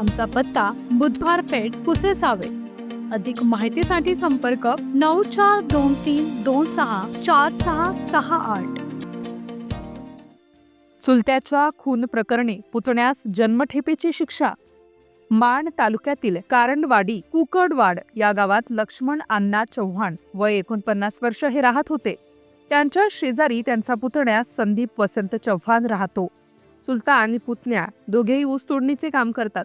आमचा पत्ता बुधवार पेठ पुसेसावे अधिक माहितीसाठी संपर्क नऊ चार दोन तीन दोन सहा चार सहा सहा आठ. चुलत्याच्या खून प्रकरणी पुतण्यास जन्मठेपेची शिक्षा. माण तालुक्यातील कारंडवाडी कुकडवाड या गावात लक्ष्मण अण्णा चव्हाण वय एकोणपन्नास वर्ष हे राहत होते. त्यांच्या शेजारी त्यांचा पुतण्या संदीप वसंत चव्हाण राहतो. चुलता आणि पुतण्या दोघेही ऊस तोडणीचे काम करतात.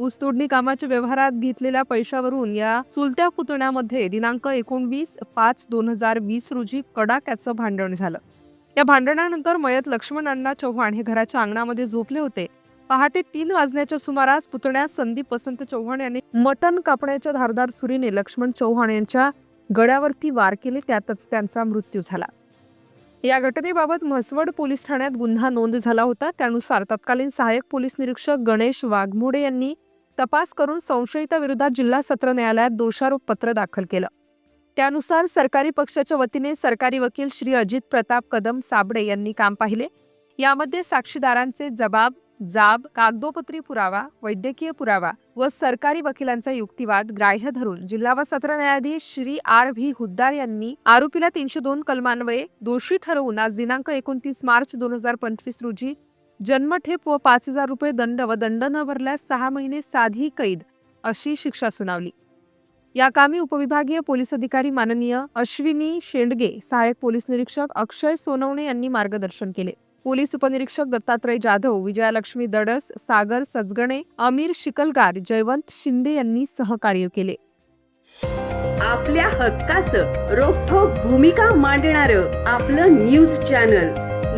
ऊसतोडणी कामाच्या व्यवहारात घेतलेल्या पैशावरून या चुलत्या पुतण्यामध्ये दिनांक एकोणवीस पाच दोन हजार वीस रोजी कडाक्याचं भांडण झालं. या भांडणानंतर मयत लक्ष्मण अण्णा चव्हाण हे घराच्या अंगणामध्ये झोपले होते. पहाटे तीन वाजण्याच्या सुमारास पुतण्या संदीप वसंत चव्हाण यांनी मटण कापण्याच्या धारदार सुरीने लक्ष्मण चव्हाण यांच्या गळ्यावरती वार केले त्यातच त्यांचा मृत्यू झाला. या घटनेबाबत म्हसवड पोलीस ठाण्यात गुन्हा नोंद झाला होता. त्यानुसार तत्कालीन सहाय्यक पोलीस निरीक्षक गणेश वाघमोडे यांनी तपास करून संशयिताविरोधात जिल्हा सत्र न्यायालयात दोषारोप पत्र दाखल केलं. त्यानुसार सरकारी पक्षाच्या वतीने सरकारी वकील श्री अजित प्रताप कदम साबडे यांनी काम पाहिले. यामध्ये साक्षीदारांचे जबाब जाब कागदोपत्री पुरावा वैद्यकीय पुरावा व सरकारी वकिलांचा युक्तिवाद ग्राह्य धरून जिल्हा व सत्र न्यायाधीश श्री आर व्ही हुद्दार यांनी आरोपीला तीनशे दोन कलमान्वये दोषी ठरवून आज दिनांक एकोणतीस मार्च दोन हजार पंचवीस रोजी जन्मठेप व पाच हजार रुपये दंड व दंड न भरल्यास सहा महिने साधी कैद अशी शिक्षा सुनावली. या कामी उपविभागीय पोलीस अधिकारी माननीय अश्विनी शेंडगे सहाय्यक पोलीस निरीक्षक अक्षय सोनवणे यांनी मार्गदर्शन केले. पोलीस उपनिरीक्षक दत्तात्रय जाधव विजयालक्ष्मी दडस सागर सजगणे अमीर शिकलगार जयवंत शिंदे यांनी सहकार्य केले. आपल्या हक्काचं रोखोक भूमिका मांडणार आपलं न्यूज चॅनल.